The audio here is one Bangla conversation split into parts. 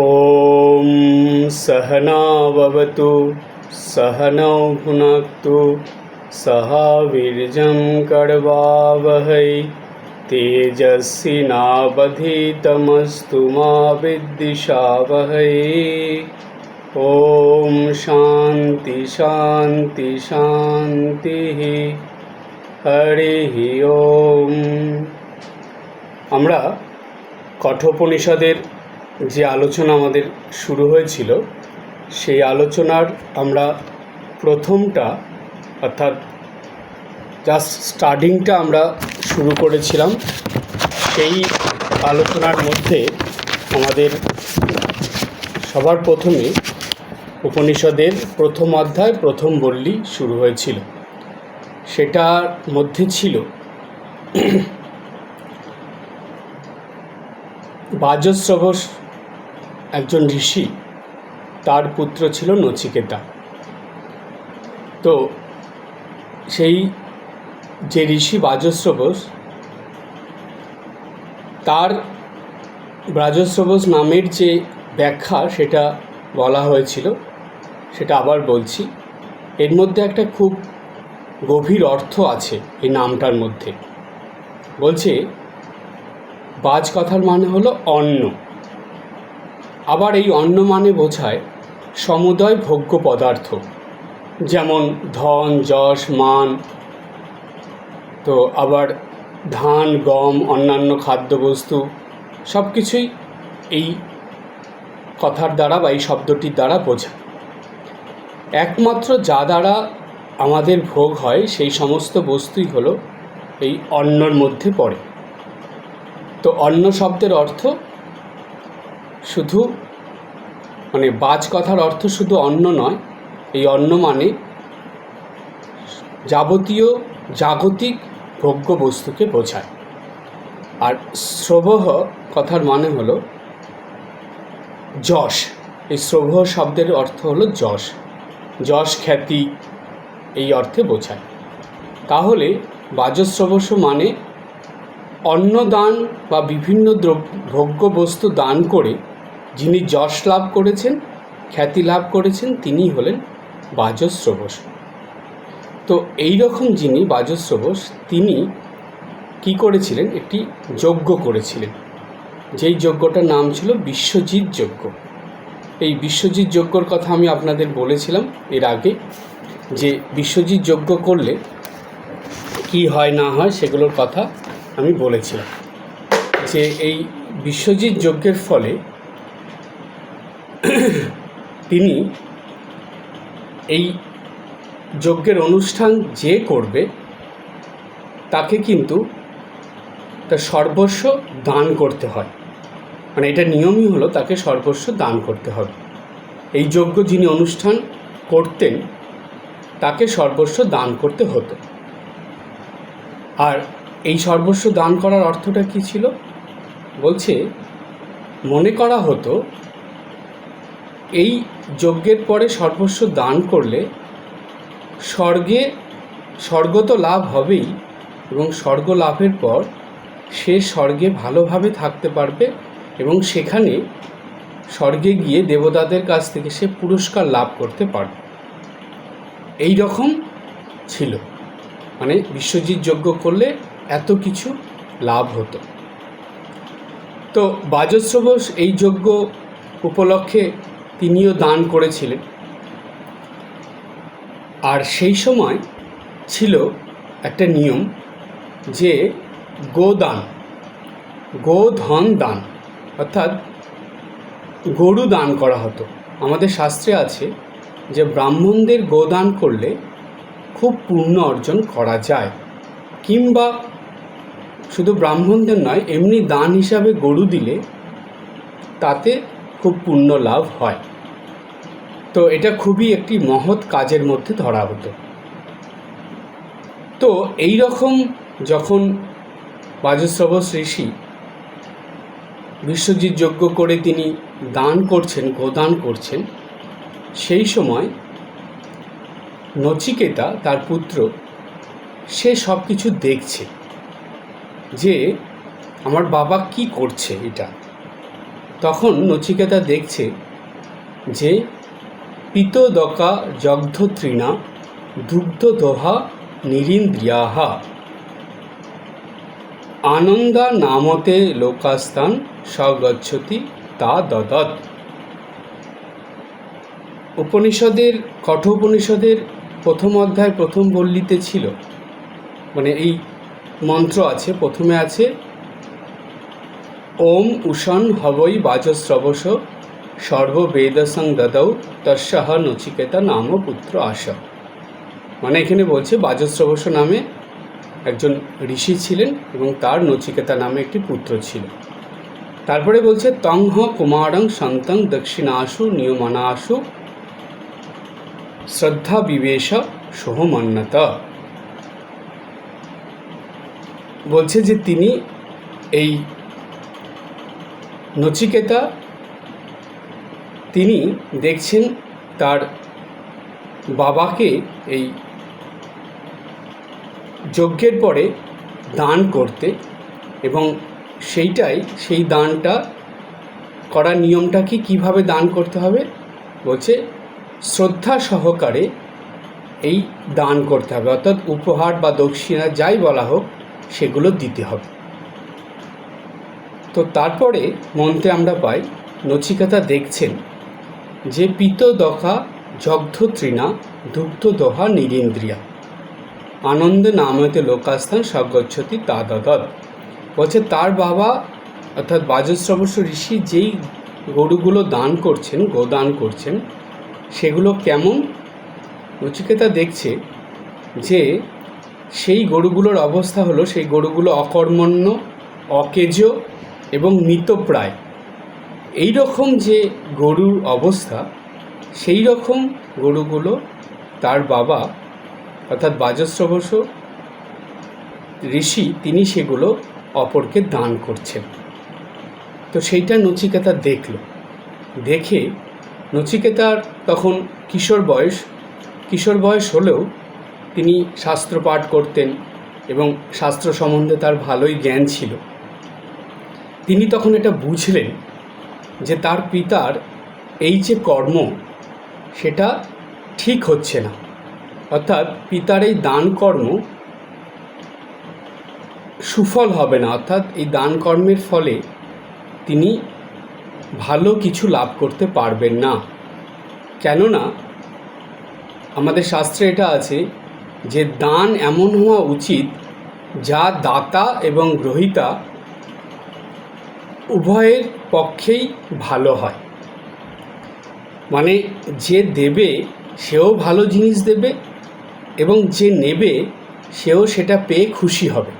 ॐ सहनाववतु सहनौ भुनक्तु सह वीर्यं कर्वावहै तेजस्विनावधीतमस्तु मा विद्विषावहै ॐ শান্তি শান্তি শান্তিः হরিः ওম আমরা কঠোপনিষদের যে আলোচনা আমাদের শুরু হয়েছিল, সেই আলোচনার আমরা প্রথমটা, অর্থাৎ জাস্ট স্টার্টিংটা আমরা শুরু করেছিলাম। সেই আলোচনার মধ্যে আমাদের সবার প্রথমে উপনিষদের প্রথম অধ্যায়, প্রথম বল্লী শুরু হয়েছিল। সেটার মধ্যে ছিল বাজশ্রবস একজন ঋষি, তার পুত্র ছিল নচিকেতা। তো সেই যে ঋষি বাজশ্রবস তার ব্রাজশ্রবস নামের যে ব্যাখ্যা সেটা বলা হয়েছিল, সেটা আবার বলছি। এর মধ্যে একটা খুব গভীর অর্থ আছে এই নামটার মধ্যে। বলছে বাজ কথার মানে হলো অন্ন। আবার এই অন্ন মানে বোঝায় সমুদয় ভোগ্য পদার্থ, যেমন ধন, যশ, মান। তো আবার ধান, গম, অন্যান্য খাদ্যবস্তু সব কিছুই এই কথার দ্বারা বা এই শব্দটির দ্বারা বোঝায়। একমাত্র যা দ্বারা আমাদের ভোগ হয়, সেই সমস্ত বস্তুই হলো এই অন্নর মধ্যে পড়ে। তো অন্ন শব্দের অর্থ শুধু মানে বাজ কথার অর্থ শুধু অন্ন নয়, এই অন্ন মানে যাবতীয় জাগতিক ভোগ্য বস্তুকে বোঝায়। আর শ্রবহ কথার মানে হলো যশ। এই শ্রবহ শব্দের অর্থ হলো যশ। যশ খ্যাতি, এই অর্থে বোঝায়। তাহলে বাজশ্রবস মানে অন্নদান বা বিভিন্ন দ্রব্য ভোগ্য বস্তু দান করে যিনি যশ লাভ করেছেন, খ্যাতি লাভ করেছেন তিনি হলেন বাজশ্রবস তো এই রকম যিনি বাজশ্রবস তিনি কি করেছিলেন? একটি যজ্ঞ করেছিলেন। যেই যজ্ঞটার নাম ছিল বিশ্বজিৎ যজ্ঞ। এই বিশ্বজিৎ যজ্ঞর কথা আমি আপনাদের বলেছিলাম এর আগে, যে বিশ্বজিৎ যজ্ঞ করলে কি হয়, না হয় সেগুলোর কথা আমি বলেছিলাম। যে এই বিশ্বজিৎ যজ্ঞের ফলে তিনি এই যজ্ঞের অনুষ্ঠান যে করবে, তাকে কিন্তু তার সর্বস্ব দান করতে হয়। মানে এটা নিয়মই হলো তাকে সর্বস্ব দান করতে হবে। এই যজ্ঞ যিনি অনুষ্ঠান করতেন, তাকে সর্বস্ব দান করতে হতো। আর এই সর্বস্ব দান করার অর্থটা কী ছিল? বলছে, মনে করা হতো এই যজ্ঞের পরে সর্বস্ব দান করলে স্বর্গে স্বর্গ তো লাভ হবেই এবং স্বর্গ লাভের পর সে স্বর্গে ভালোভাবে থাকতে পারবে এবং সেখানে স্বর্গে গিয়ে দেবতাদের কাছ থেকে সে পুরস্কার লাভ করতে পারবে। এই রকম ছিল। মানে বিশ্বজিৎ যজ্ঞ করলে এত কিছু লাভ হতো। তো বাজশ্রবস এই যজ্ঞ উপলক্ষে তিনিও দান করেছিলেন। আর সেই সময় ছিল একটা নিয়ম যে গোদান, গোধন দান, অর্থাৎ গরু দান করা হতো। আমাদের শাস্ত্রে আছে যে ব্রাহ্মণদের গোদান করলে খুব পুণ্য অর্জন করা যায়, কিংবা শুধু ব্রাহ্মণদের নয়, এমনি দান হিসাবে গরু দিলে তাতে খুব পুণ্য লাভ হয়। তো এটা খুবই একটি মহৎ কাজের মধ্যে ধরা হতো। তো এই রকম যখন বাজশ্রবস ঋষি বিশ্বজিৎ যজ্ঞ করে তিনি দান করছেন, গোদান করছেন, সেই সময় নচিকেতা, তার পুত্র, সে সব কিছু দেখছে যে আমার বাবা কি করছে এটা। তখন নচিকেতা দেখছে যে পিতদকা জগ্ধ তৃণা দুগ্ধ দোহা নিরিন্দ্রিয়াহা। আনন্দা নামতে লোকাস্থান স্বগচ্ছতি তা দদত। উপনিষদের, কঠোপনিষদের প্রথম অধ্যায় প্রথম বল্লিতে ছিল। মানে এই মন্ত্র আছে, প্রথমে আছে ওম উষণ হবৈ বাজস্রবস সর্ববেদসং দদৌ তস্যাহ নচিকেতা নাম পুত্র আস মানে এখানে বলছে বাজস্রবস নামে একজন ঋষি ছিলেন এবং তার নচিকেতা নামে একটি পুত্র ছিল। তারপরে বলছে তংহ কুমারং সন্তং দক্ষিণাশু নিয়মনাশু শ্রদ্ধা বিবেশ সোহমান্যত বলছে যে তিনি এই নচিকেতা, তিনি দেখছেন তার বাবাকে এই যজ্ঞের পরে দান করতে এবং সেইটাই, সেই দানটা করার নিয়মটা কি কীভাবে দান করতে হবে? বলছে, শ্রদ্ধা সহকারে এই দান করতে হবে। অর্থাৎ উপহার বা দক্ষিণা যাই বলা হোক, সেগুলো দিতে হবে। তো তারপরে মন্ত্রে আমরা পাই, নচিকাতা দেখছেন, যে পিত দখা জগ্ধ তৃণা, দুগ্ধ দোহা নিরিন্দ্রিয়া। আনন্দে নামতে লোকাস্থান সগচ্ছতি তা দদত বলছে, তার বাবা, অর্থাৎ বাজস্রবস্য ঋষি যেই গরুগুলো দান করছেন, গোদান করছেন, সেগুলো কেমন? নচিকেতা দেখছে যে সেই গরুগুলোর অবস্থা হলো, সেই গরুগুলো অকর্মণ্য, অকেজ এবং মৃতপ্রায়। এই রকম যে গরুর অবস্থা সেই রকম গরুগুলো তার বাবা অর্থাৎ বাজস্রবস ঋষি, তিনি সেগুলো অপরকে দান করছেন। তো সেইটা নচিকেতা দেখল। দেখে নচিকেতার তখন কিশোর বয়স। কিশোর বয়স হলেও তিনি শাস্ত্র পাঠ করতেন এবং শাস্ত্র সম্বন্ধে তার ভালোই জ্ঞান ছিল। তিনি তখন এটা বুঝলেন যে তার পিতার এই যে কর্ম, সেটা ঠিক হচ্ছে না। অর্থাৎ পিতার এই দান কর্ম সুফল হবে না। অর্থাৎ এই দান কর্মের ফলে তিনি ভালো কিছু লাভ করতে পারবেন না। কেননা আমাদের শাস্ত্রে এটা আছে যে দান এমন হওয়া উচিত যা দাতা এবং গ্রহিতা উভয়ের পক্ষেই ভালো হয়। মানে যে দেবে, সেও ভালো জিনিস দেবে এবং যে নেবে, সেও সেটা পেয়ে খুশি হবে।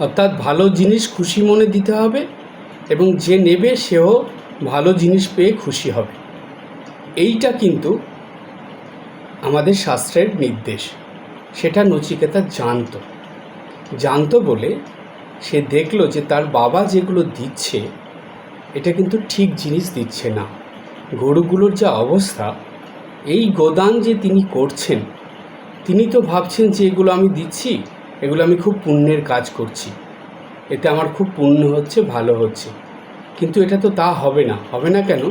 অর্থাৎ ভালো জিনিস খুশি মনে দিতে হবে এবং যে নেবে, সেও ভালো জিনিস পেয়ে খুশি হবে। এইটা কিন্তু আমাদের শাস্ত্রের নির্দেশ। সেটা নচিকেতা জানতো। জানতো বলে সে দেখল যে তার বাবা যেগুলো দিচ্ছে, এটা কিন্তু ঠিক জিনিস দিচ্ছে না। গরুগুলোর যা অবস্থা, এই গোদান যে তিনি করছেন, তিনি তো ভাবছেন যে এগুলো আমি দিচ্ছি, এগুলো আমি খুব পুণ্যের কাজ করছি। এতে আমার খুব পুণ্য হচ্ছে, ভালো হচ্ছে। কিন্তু এটা তো তা হবে না। হবে না কেন?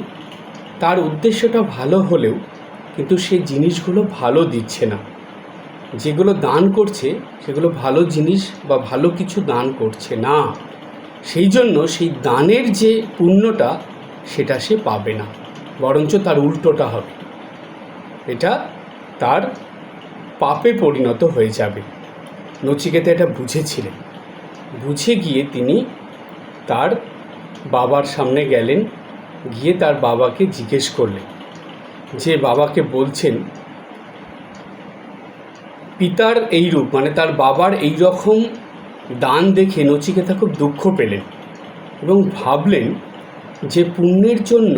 তার উদ্দেশ্যটা ভালো হলেও কিন্তু সে জিনিসগুলো ভালো দিচ্ছে না। যেগুলো দান করছে, সেগুলো ভালো জিনিস বা ভালো কিছু দান করছে না। সেই জন্য সেই দানের যে পুণ্যটা, সেটা সে পাবে না। বরঞ্চ তার উল্টোটা হবে। এটা তার পাপে পরিণত হয়ে যাবে। নচিকেতা এটা বুঝেছিলেন। বুঝে গিয়ে তিনি তার বাবার সামনে গেলেন, গিয়ে তার বাবাকে জিজ্ঞেস করলেন। যে বাবাকে বলছেন পিতার এই রূপ মানে তার বাবার এই রকম দান দেখে নচিকেতা খুব দুঃখ পেলেন এবং ভাবলেন যে পুণ্যের জন্য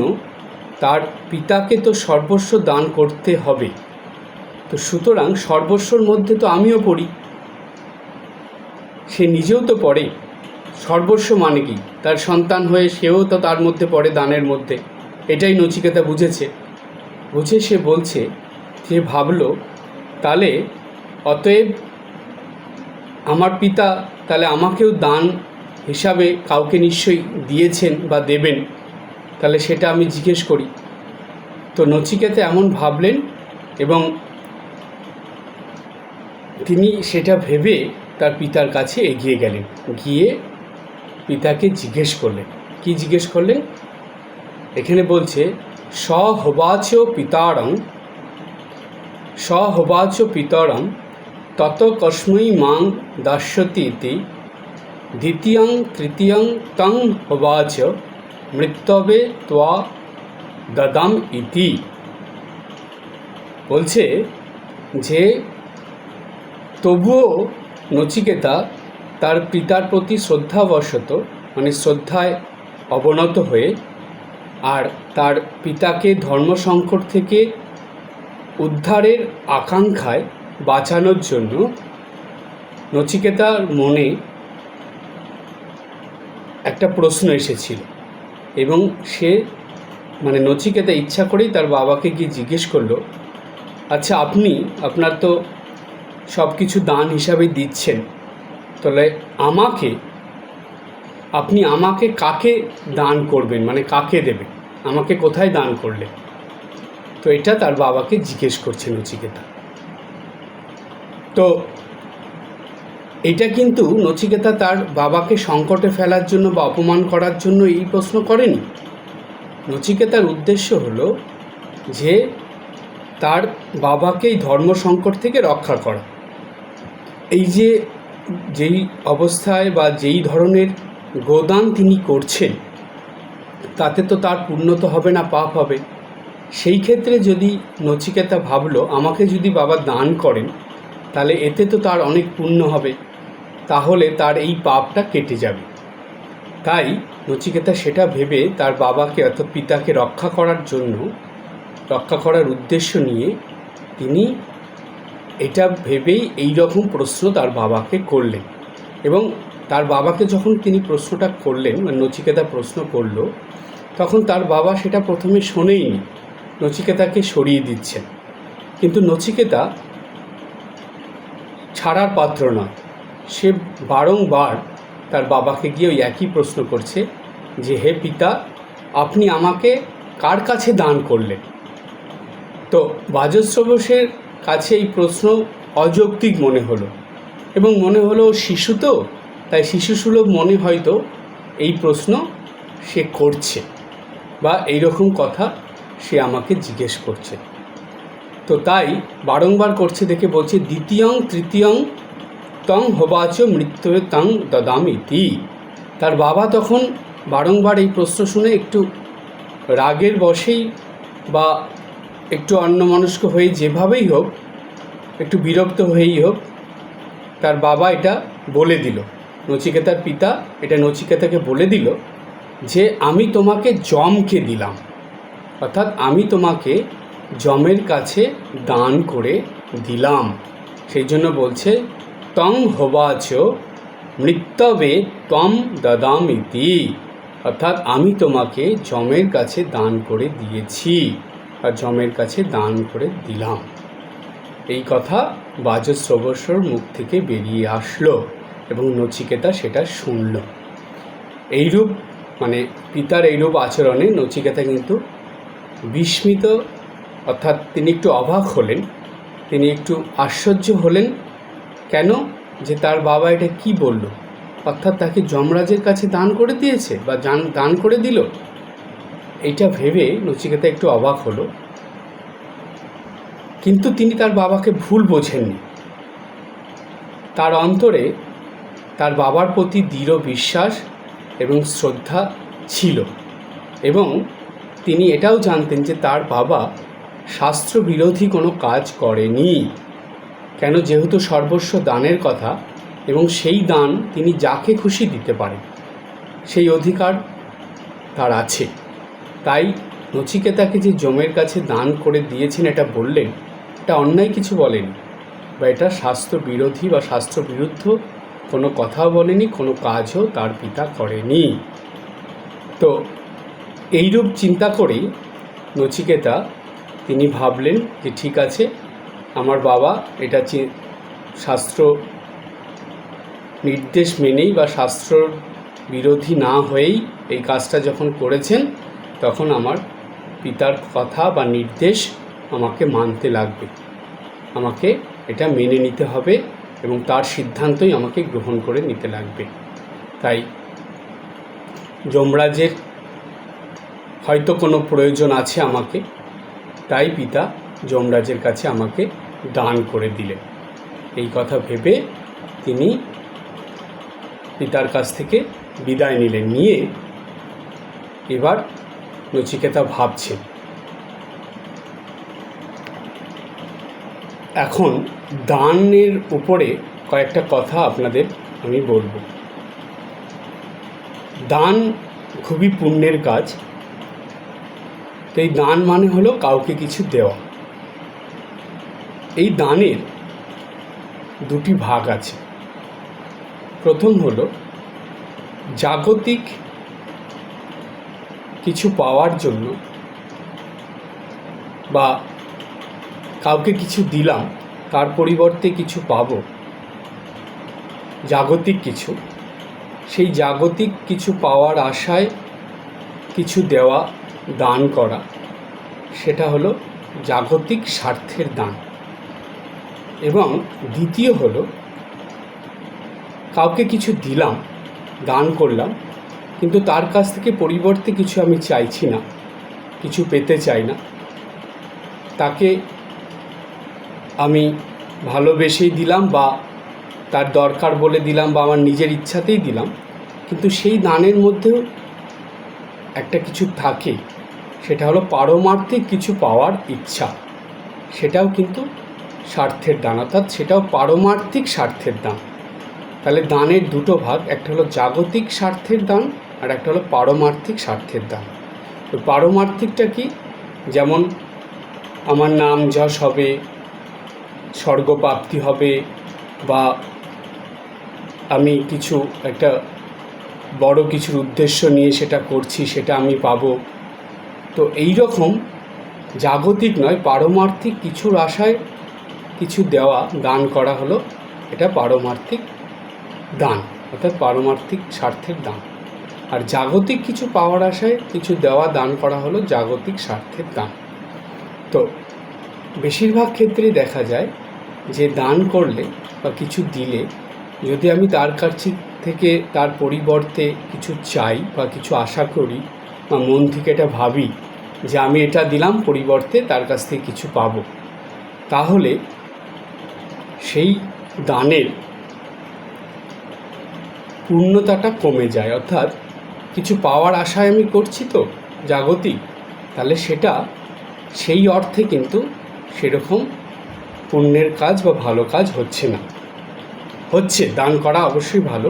তার পিতাকে তো সর্বস্ব দান করতে হবে। তো সুতরাং সর্বস্বর মধ্যে তো আমিও পড়ি। সে নিজেও তো পড়ে। সর্বস্ব মানে কি? তার সন্তান হয়ে সেও তো তার মধ্যে পড়ে দানের মধ্যে। এটাই নচিকেতা বুঝেছে। বুঝে সে বলছে যে ভাবলো তাহলে অতএব আমার পিতা তাহলে আমাকেও দান হিসাবে কাউকে নিশ্চয়ই দিয়েছেন বা দেবেন। তাহলে সেটা আমি জিজ্ঞেস করি। তো নচিকেতা এমন ভাবলেন এবং তিনি সেটা ভেবে তার পিতার কাছে এগিয়ে গেলেন। গিয়ে পিতাকে জিজ্ঞেস করলেন। কি জিজ্ঞেস করলেন? এখানে বলছে স হবাচ পিতারং স হবাচ পিতরং তত কস্মৈ মাং দাস্যতি ইতি দ্বিতীয়ং তৃতীয়ং তং হবাচ মৃত্যবে ত্বা দদাম ইতি। বলছে যে, তবুও নচিকেতা তার পিতার প্রতি শ্রদ্ধাবশত মানে শ্রদ্ধায় অবনত হয়ে আর তার পিতাকে ধর্ম সংকট থেকে উদ্ধারের আকাঙ্ক্ষায় বাঁচানোর জন্য নচিকেতার মনে একটা প্রশ্ন এসেছিল। এবং সে মানে নচিকেতা ইচ্ছা করেই তার বাবাকে গিয়ে জিজ্ঞেস করল আচ্ছা আপনি, আপনার তো সব কিছু দান হিসাবে দিচ্ছেন, তাহলে আমাকে, আপনি আমাকে কাকে দান করবেন? মানে কাকে দেবেন? আমাকে কোথায় দান করলে তো এটা তার বাবাকে জিজ্ঞেস করছে নচিকেতা। তো এটা কিন্তু নচিকেতা তার বাবাকে সংকটে ফেলার জন্য বা অপমান করার জন্য এই প্রশ্ন করেনি। নচিকেতার উদ্দেশ্য হলো যে তার বাবাকে এই ধর্ম সংকট থেকে রক্ষা করা। এই যে যেই অবস্থায় বা যেই ধরনের গোদান তিনি করছেন, তাতে তো তার পূর্ণত হবে না, পাপ হবে। সেই ক্ষেত্রে যদি নচিকেতা ভাবলো, আমাকে যদি বাবা দান করেন তাহলে এতে তো তার অনেক পুণ্য হবে। তাহলে তার এই পাপটা কেটে যাবে। তাই নচিকেতা সেটা ভেবে তার বাবাকে অর্থাৎ পিতাকে রক্ষা করার জন্য, রক্ষা করার উদ্দেশ্য নিয়ে তিনি এটা ভেবেই এই রকম প্রশ্ন তার বাবাকে করলেন। এবং তার বাবাকে যখন তিনি প্রশ্নটা করলেন মানে নচিকেতা প্রশ্ন করল, তখন তার বাবা সেটা প্রথমে শোনেইনি। নচিকেতাকে সরিয়ে দিচ্ছেন। কিন্তু নচিকেতা ছাড়ার পাত্র নয় সে বারংবার তার বাবাকে গিয়ে ওই একই প্রশ্ন করছে যে, হে পিতা, আপনি আমাকে কার কাছে দান করলেন? তো বাজশ্রবসের কাছে এই প্রশ্ন অযৌক্তিক মনে হলো এবং মনে হলো, শিশু তো? তাই শিশুসুলভ মনে হয়তো এই প্রশ্ন সে করছে বা এই রকম কথা সে আমাকে জিজ্ঞেস করছে। তো তাই বারংবার করছে দেখে বলছে, দ্বিতীয়ং তৃতীয়ং তং হবাচ মৃত্যু তং দদামিতি। তার বাবা তখন বারংবার এই প্রশ্ন শুনে একটু রাগের বসেই বা একটু অন্যমনস্ক হয়ে যেভাবেই হোক, একটু বিরক্ত হয়েই হোক, তার বাবা এটা বলে দিল। নচিকেতার পিতা এটা নচিকেতাকে বলে দিল যে, আমি তোমাকে জমকে দিলাম। অর্থাৎ আমি তোমাকে জমের কাছে দান করে দিলাম। সেই জন্য বলছে, তং হবাচ মৃত্যবে তম দদামিতি। অর্থাৎ আমি তোমাকে জমের কাছে দান করে দিয়েছি আর জমের কাছে দান করে দিলাম। এই কথা বাজশ্রবস্বর মুখ থেকে বেরিয়ে আসলো এবং নচিকেতা সেটা শুনল। এইরূপ মানে পিতার এইরূপ আচরণে নচিকেতা কিন্তু বিস্মিত অর্থাৎ তিনি একটু অবাক হলেন, তিনি একটু আশ্চর্য হলেন, কেন যে তার বাবা এটা কি বলল? অর্থাৎ তাকে যমরাজের কাছে দান করে দিয়েছে বা দান দান করে দিল? এইটা ভেবে নচিকেতা একটু অবাক হলো। কিন্তু তিনি তার বাবাকে ভুল বোঝেননি। তার অন্তরে তার বাবার প্রতি দৃঢ় বিশ্বাস এবং শ্রদ্ধা ছিল এবং তিনি এটাও জানতেন যে তার বাবা শাস্ত্র বিরোধী কোনো কাজ করেনি। কেন? যেহেতু সর্বস্ব দানের কথা এবং সেই দান তিনি যাকে খুশি দিতে পারেন, সেই অধিকার তার আছে। তাই নচিকেতাকে যে জমের কাছে দান করে দিয়েছেন এটা বললেন, এটা অন্যায় কিছু বলেনি বা এটা শাস্ত্র বিরোধী বা শাস্ত্র বিরুদ্ধ কোনো কথাও বলেনি, কোনো কাজও তার পিতা করেনি। তো এইরূপ চিন্তা করেই নচিকেতা তিনি ভাবলেন যে ঠিক আছে, আমার বাবা এটা শাস্ত্র নির্দেশ মেনেই বা শাস্ত্র বিরোধী না হয়েই এই কাজটা যখন করেছেন, তখন আমার পিতার কথা বা নির্দেশ আমাকে মানতে লাগবে। আমাকে এটা মেনে নিতে হবে এবং তার সিদ্ধান্তই আমাকে গ্রহণ করে নিতে লাগবে। তাই যমরাজের হয়তো কোনো প্রয়োজন আছে আমাকে তাই পিতা যমরাজের কাছে আমাকে দান করে দিলেন। এই কথা ভেবে তিনি পিতার কাছ থেকে বিদায় নিলেন। নিয়ে এবার নচিকেতা ভাবছেন, এখন দানের উপরে কয়েকটা কথা আপনাদের আমি বলব। দান খুবই পুণ্যের কাজ তো এই দান মানে হলো কাউকে কিছু দেওয়া। এই দানের দুটি ভাগ আছে। প্রথম হলো, জাগতিক কিছু পাওয়ার জন্য বা কাউকে কিছু দিলাম, তার পরিবর্তে কিছু পাবো, জাগতিক কিছু, সেই জাগতিক কিছু পাওয়ার আশায় কিছু দেওয়া দান করা। সেটা হলো জাগতিক স্বার্থের দান। এবং দ্বিতীয় হলো, কাউকে কিছু দিলাম, দান করলাম, কিন্তু তার কাছ থেকে পরিবর্তে কিছু আমি চাইছি না, কিছু পেতে চাই না। তাকে আমি ভালোবেসেই দিলাম বা তার দরকার বলে দিলাম বা আমার নিজের ইচ্ছাতেই দিলাম, কিন্তু সেই দানের মধ্যেও একটা কিছু থাকে, সেটা হলো পারমার্থিক কিছু পাওয়ার ইচ্ছা। সেটাও কিন্তু স্বার্থের দান, অর্থাৎ সেটাও পারমার্থিক স্বার্থের দান। তাহলে দানের দুটো ভাগ, একটা হলো জাগতিক স্বার্থের দান আর একটা হলো পারমার্থিক স্বার্থের দান। তো পারমার্থিকটা কি? যেমন আমার নাম যশ হবে, স্বর্গপ্রাপ্তি হবে বা আমি কিছু একটা বড় কিছুর উদ্দেশ্য নিয়ে সেটা করছি, সেটা আমি পাবো। তো এই রকম জাগতিক নয়, পারমার্থিক কিছুর আশায় কিছু দেওয়া, দান করা হলো। এটা পারমার্থিক দান, অর্থাৎ পারমার্থিক স্বার্থের দান। আর জাগতিক কিছু পাওয়ার আশায় কিছু দেওয়া, দান করা হলো জাগতিক স্বার্থের দান। তো বেশিরভাগ ক্ষেত্রেই দেখা যায় যে দান করলে বা কিছু দিলে যদি আমি তার কাছে থেকে তার পরিবর্তে কিছু চাই বা কিছু আশা করি বা মন থেকে এটা ভাবি যে আমি এটা দিলাম, পরিবর্তে তার কাছ থেকে কিছু পাবো, তাহলে সেই দানের পূর্ণতাটা কমে যায়। অর্থাৎ কিছু পাওয়ার আশায় আমি করছি তো জাগতিক, তাহলে সেটা সেই অর্থে কিন্তু সেরকম পুণ্যের কাজ বা ভালো কাজ হচ্ছে না। হচ্ছে, দান করা অবশ্যই ভালো,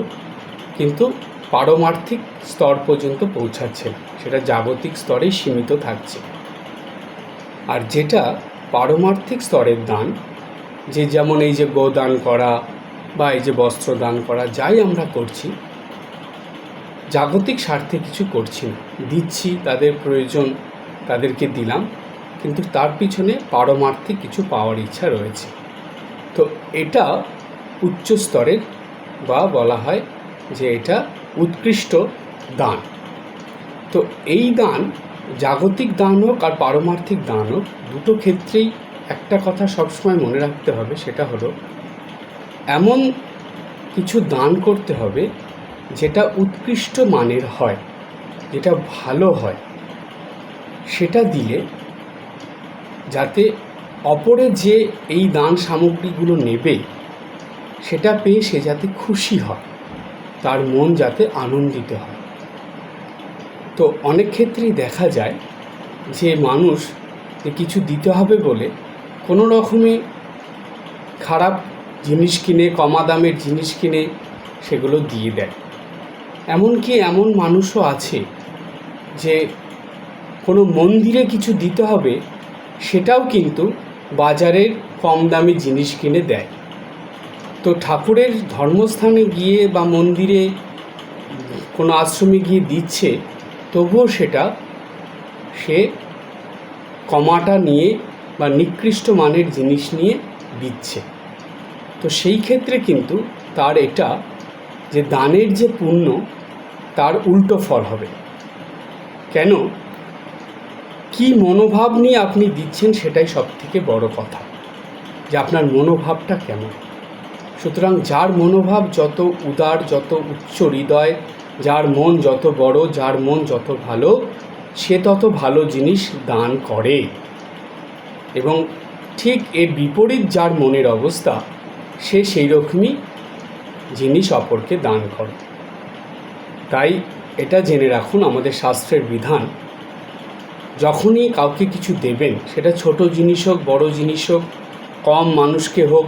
কিন্তু পারমার্থিক স্তর পর্যন্ত পৌঁছাচ্ছে সেটা জাগতিক স্তরেই সীমিত থাকছে। আর যেটা পারমার্থিক স্তরের দান, যে যেমন এই যে গোদান করা বা এই যে বস্ত্র দান করা, যাই আমরা করছি, জাগতিক স্বার্থে কিছু করছি না। দিচ্ছি, তাদের প্রয়োজন, তাদেরকে দিলাম, কিন্তু তার পিছনে পারমার্থিক কিছু পাওয়ার ইচ্ছা রয়েছে। তো এটা উচ্চ স্তরের বা বলা হয় যে এটা উৎকৃষ্ট দান। তো এই দান জাগতিক দান হোক আর পারমার্থিক দান হোক, দুটো ক্ষেত্রেই একটা কথা সবসময় মনে রাখতে হবে, সেটা হলো এমন কিছু দান করতে হবে যেটা উৎকৃষ্ট মানের হয়, যেটা ভালো হয়। সেটা দিলে যাতে অপরে যে এই দান সামগ্রীগুলো নেবে সেটা পেয়ে সে যাতে খুশি হয়, তার মন যাতে আনন্দিত হয়। তো অনেক ক্ষেত্রেই দেখা যায় যে মানুষ কিছু দিতে হবে বলে কোনো রকমে খারাপ জিনিস কিনে, কমা দামের জিনিস কিনে সেগুলো দিয়ে দেয়। এমনকি এমন মানুষও আছে যে কোনো মন্দিরে কিছু দিতে হবে সেটাও কিন্তু বাজারের কম দামি জিনিস কিনে দেয়। তো ঠাকুরের ধর্মস্থানে গিয়ে বা মন্দিরে কোনো আশ্রমে গিয়ে দিচ্ছে, তবুও সেটা সে কমাটা নিয়ে বা নিকৃষ্ট মানের জিনিস নিয়ে দিচ্ছে। তো সেই ক্ষেত্রে কিন্তু তার এটা যে দানের যে পুণ্য, তার উল্টো ফল হবে। কেন? কি মনোভাব নিয়ে আপনি দিচ্ছেন সেটাই সব থেকে বড় কথা। যে আপনার মনোভাবটা কেমন? সুতরাং যার মনোভাব যত উদার, যত উচ্চ হৃদয়, যার মন যত বড়, যার মন যত ভালো, সে তত ভালো জিনিস দান করে। এবং ঠিক এর বিপরীত যার মনের অবস্থা, সে সেই রকমই জিনিস অপরকে দান করে। তাই এটা জেনে রাখুন আমাদের শাস্ত্রের বিধান। যখনই কাউকে কিছু দেবেন, সেটা ছোট জিনিস হোক, বড় জিনিস হোক, কম মানুষকে হোক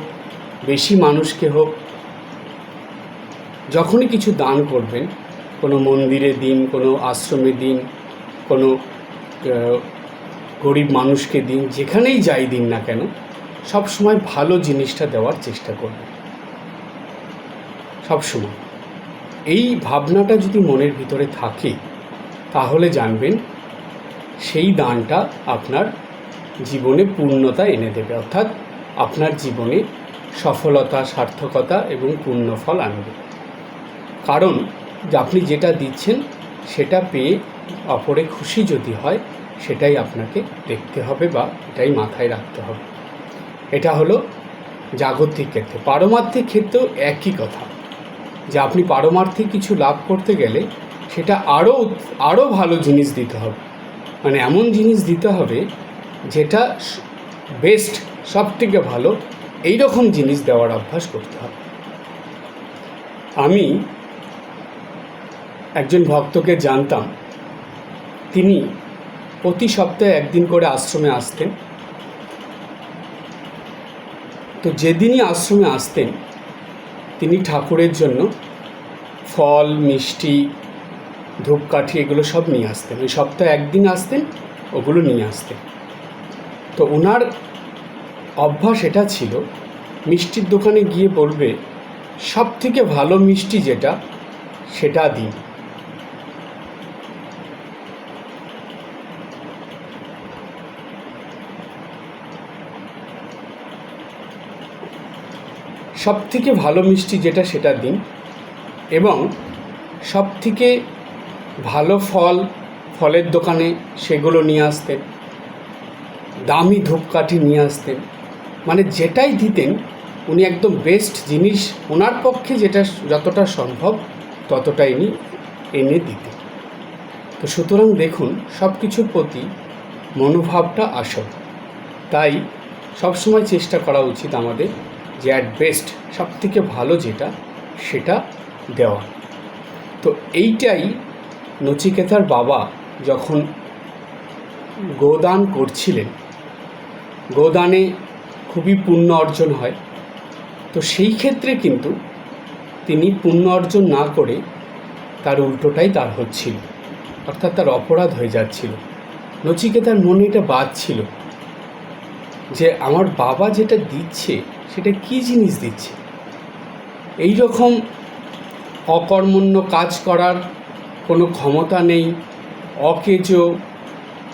বেশি মানুষকে হোক, যখনই কিছু দান করবেন, কোনো মন্দিরে দিন, কোনো আশ্রমে দিন, কোনো গরিব মানুষকে দিন, যেখানেই যাই দিন না কেন, সব সময় ভালো জিনিসটা দেওয়ার চেষ্টা করবেন। সব সময়। এই ভাবনাটা যদি মনের ভিতরে থাকে, তাহলে জানবেন সেই দানটা আপনার জীবনে পূর্ণতা এনে দেবে, অর্থাৎ আপনার জীবনে সফলতা, সার্থকতা এবং পূর্ণফল আনবে। কারণ, আপনি যেটা দিচ্ছেন, সেটা পেয়ে অপরে খুশি যদি হয়, সেটাই আপনাকে দেখতে হবে বা এটাই মাথায় রাখতে হবে। এটা হলো জাগতিক ক্ষেত্রে। পারমার্থিক ক্ষেত্রেও একই কথা। যে আপনি পারমার্থিক কিছু লাভ করতে গেলে সেটা আরও আরও ভালো জিনিস দিতে হবে। মানে এমন জিনিস দিতে হবে, যেটা বেস্ট সব থেকে ভালো এই রকম জিনিস দেওয়ার অভ্যাস করতে হবে। আমি একজন ভক্তকে জানতাম, তিনি প্রতি সপ্তাহে একদিন করে আশ্রমে আসতেন। তো যেদিনই আশ্রমে আসতেন, তিনি ঠাকুরের জন্য ফল, মিষ্টি, ধূপকাঠি এগুলো সব নিয়ে আসতেন। ওই সপ্তাহে একদিন আসতেন, ওগুলো নিয়ে আসতেন। তো ওনার অভ্যাস এটা ছিল, মিষ্টির দোকানে গিয়ে বলবে সব থেকে ভালো মিষ্টি যেটা, সেটা দিন। সব থেকে ভালো মিষ্টি যেটা, সেটা দিন এবং সব থেকে ভালো ফল ফলের দোকানে সেগুলো নিয়ে আসতেন, দামি ধূপকাঠি নিয়ে আসতেন। মানে যেটাই দিতেন, উনি একদম বেস্ট জিনিস ওনার পক্ষে যেটা যতটা সম্ভব ততটাই উনি এনে দিতেন। তো সুতরাং দেখুন সব কিছুর প্রতি মনোভাবটা আসল। তাই সবসময় চেষ্টা করা উচিত আমাদের যে অ্যাট বেস্ট সব থেকে ভালো যেটা, সেটা দেওয়া। তো এইটাই নচিকেতার বাবা যখন গোদান করছিলেন, গোদানে খুবই পুণ্য অর্জন হয়। তো সেই ক্ষেত্রে কিন্তু তিনি পুণ্য অর্জন না করে তার উল্টোটাই তার হচ্ছিল। অর্থাৎ তার অপরাধ হয়ে যাচ্ছিল। নচিকেতার মনে এটা বাদ ছিল যে আমার বাবা যেটা দিচ্ছে, সেটা কি জিনিস দিচ্ছে? এই রকম অকর্মণ্য কাজ করার কোনো ক্ষমতা নেই, অকেজো,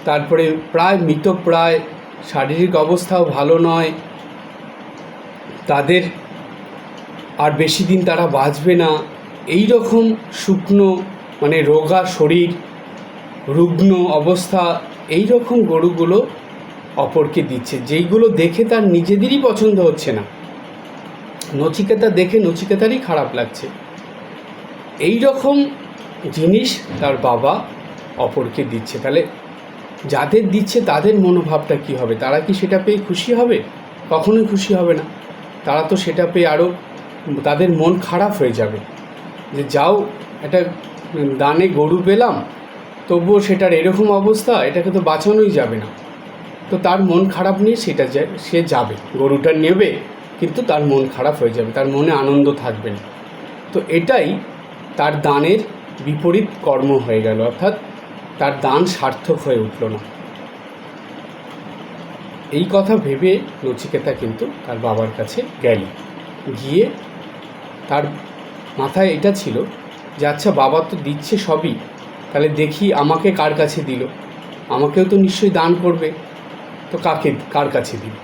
তারপরে প্রায় মৃতপ্রায়, শারীরিক অবস্থাও ভালো নয় তাদের আর বেশি দিন তারা বাঁচবে না। এই রকম শুকনো মানে রোগা শরীর, রুগ্ন অবস্থা, এই রকম গরুগুলো অপরকে দিচ্ছে। যেইগুলো দেখে তার নিজেদেরই পছন্দ হচ্ছে না। নচিকেতা দেখে নচিকেতারই খারাপ লাগছে। এই রকম জিনিস তার বাবা অপরকে দিচ্ছে। তাহলে যাদের দিচ্ছে তাদের মনোভাবটা কি হবে? তারা কি সেটা পেয়ে খুশি হবে? কখনোই খুশি হবে না। তারা তো সেটা পেয়ে আরও তাদের মন খারাপ হয়ে যাবে। যে যাও, একটা দানে গরু পেলাম, তবুও সেটার এরকম অবস্থা, এটাকে তো বাঁচানোই যাবে না। তো তার মন খারাপ নিয়ে সেটা সে যাবে, গরুটা নেবে, কিন্তু তার মন খারাপ হয়ে যাবে, তার মনে আনন্দ থাকবে না। তো এটাই তার দানের বিপরীত কর্ম হয়ে গেল, অর্থাৎ তার দান সার্থক হয়ে উঠল না। এই কথা ভেবে নচিকেতা কিন্তু তার বাবার কাছে গেল। গিয়ে তার মাথায় এটা ছিল যে আচ্ছা বাবা তো দিচ্ছে সবই, তাহলে দেখি আমাকে কার কাছে দিল? আমাকেও তো নিশ্চয়ই দান করবে। তো কাকে, কার কাছে দিল?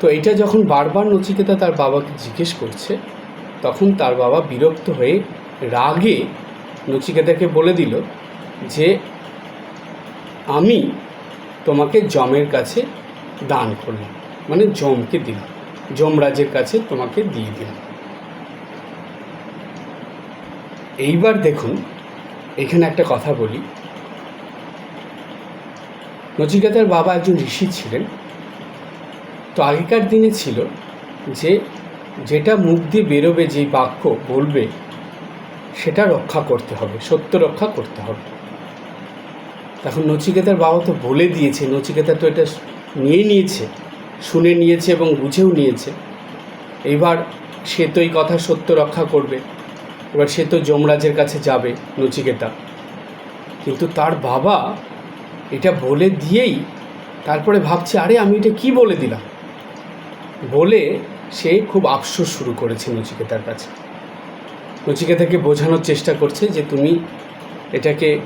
তো এটা যখন বারবার নচিকেতা তার বাবাকে জিজ্ঞেস করছে, তখন তার বাবা বিরক্ত হয়ে রাগে নচিকেতাকে বলে দিল যে, আমি তোমাকে যমের কাছে দান করলাম। মানে যমকে দিলাম। যমরাজের কাছে তোমাকে দিয়ে দিলাম। এইবার দেখুন, এখানে একটা কথা বলি। নচিকেতার বাবা একজন ঋষি ছিলেন। তো আগেকার দিনে ছিল যে, যেটা মুখ দিয়ে বেরোবে, যেই বাক্য বলবে, সেটা রক্ষা করতে হবে, সত্য রক্ষা করতে হবে। তখন নচিকেতার বাবা তো বলে দিয়েছে, নচিকেতা তো এটা নিয়ে নিয়েছে, শুনে নিয়েছে এবং বুঝেও নিয়েছে। এবার সে তো এই কথা সত্য রক্ষা করবে। এবার সে তো যমরাজের কাছে যাবে, নচিকেতা। কিন্তু তার বাবা এটা বলে দিয়েই তারপরে ভাবছে, আরে, আমি এটা কি বলে দিলাম? বলে সে খুব আফসোস শুরু করেছে নচিকেতার কাছে। নচিকেতাকে বোঝানোর চেষ্টা করছে যে, তুমি এটাকে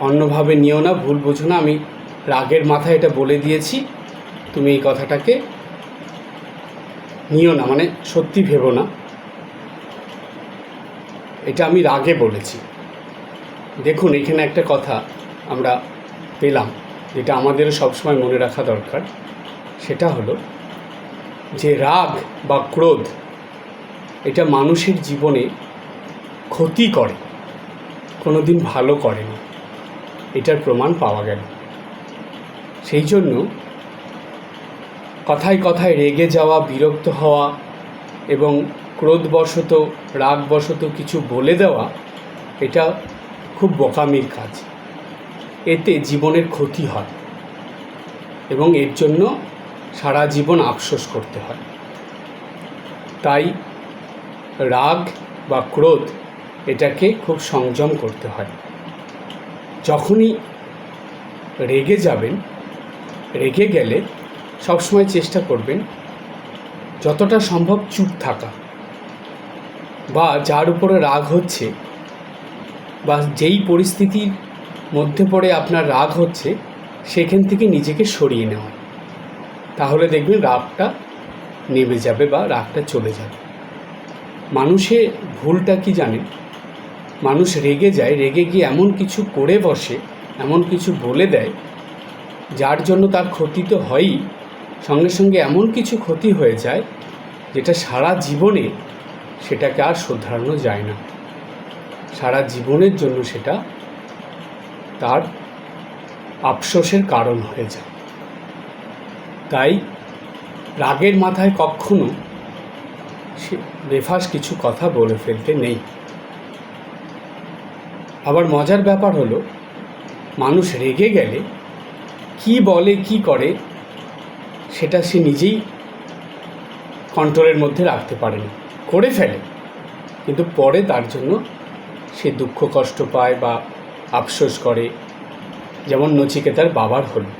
অন্যভাবে নিও না, ভুল বোঝো না। আমি রাগের মাথায় এটা বলে দিয়েছি। তুমি এই কথাটাকে নিও না মানে সত্যি ভেবো না। এটা আমি রাগে বলেছি। দেখুন, এখানে একটা কথা আমরা পেলাম, যেটা আমাদেরও সবসময় মনে রাখা দরকার। সেটা হলো যে রাগ বা ক্রোধ, এটা মানুষের জীবনে ক্ষতি করে কোনো দিন ভালো করে না এটার প্রমাণ পাওয়া গেল। সেই জন্য কথায় কথায় রেগে যাওয়া, বিরক্ত হওয়া এবং ক্রোধবশত, রাগবশত কিছু বলে দেওয়া, এটা খুব বোকামির কাজ। এতে জীবনের ক্ষতি হয় এবং এর জন্য সারা জীবন আফসোস করতে হয়। তাই রাগ বা ক্রোধ এটাকে খুব সংযম করতে হয়। যখনই রেগে যাবেন রেগে গেলে সবসময় চেষ্টা করবেন যতটা সম্ভব চুপ থাকা বা যার উপরে রাগ হচ্ছে বা যেই পরিস্থিতির মধ্যে পড়ে আপনার রাগ হচ্ছে সেখান থেকে নিজেকে সরিয়ে নেওয়া। তাহলে দেখবেন রাগটা নেমে যাবে বা রাগটা চলে যাবে। মানুষে ভুলটা কি জানেন? মানুষ রেগে যায়, রেগে গিয়ে এমন কিছু করে বসে, এমন কিছু বলে দেয় যার জন্য তার ক্ষতি তো হয়ই। সঙ্গে সঙ্গে এমন কিছু ক্ষতি হয়ে যায়, যেটা সারা জীবনে সেটাকে আর শোধরানো যায় না। সারা জীবনের জন্য সেটা তার আফসোসের কারণ হয়ে যায়। তাই রাগের মাথায় কখনো সে বেফাস কিছু কথা বলে ফেলতে নেই। আবার মজার ব্যাপার হলো, মানুষ রেগে গেলে কি বলে, কি করে, সেটা সে নিজেই কন্ট্রোলের মধ্যে রাখতে পারে না করে ফেলে। কিন্তু পরে তার জন্য সে দুঃখ কষ্ট পায় বা আফসোস করে। যেমন নচিকেতার বাবার হলো।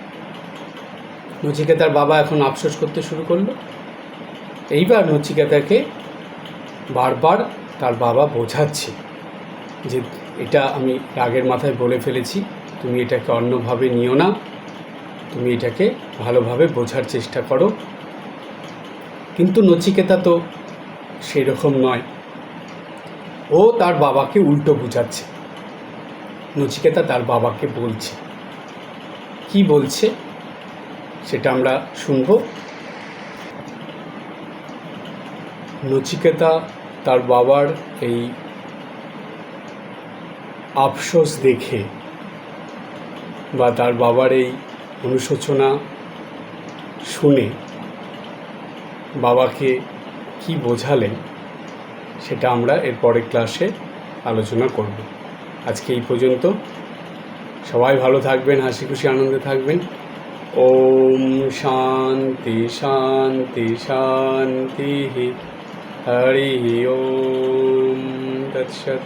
নচিকেতার বাবা এখন আফসোস করতে শুরু করল। এইবার নচিকেতাকে বারবার তার বাবা বোঝাচ্ছে যে, এটা আমি রাগের মাথায় বলে ফেলেছি। তুমি এটাকে অন্যভাবে নিও না। তুমি এটাকে ভালোভাবে বোঝার চেষ্টা করো। কিন্তু নচিকেতা তো সেরকম নয়। ও তার বাবাকে উল্টো বোঝাচ্ছে। নচিকেতা তার বাবাকে বলছে। কি বলছে? সেটা আমরা শুনব। নচিকেতা তার বাবার এই আফসোস দেখে বা তার বাবার এই অনুশোচনা শুনে বাবাকে কি বোঝালেন সেটা আমরা এর পরের ক্লাসে আলোচনা করব। আজকে এই পর্যন্ত। সবাই ভালো থাকবেন, হাসি খুশি, আনন্দে থাকবেন। ওম শান্তি শান্তি শান্তি, হরি ওম, তৎসৎ।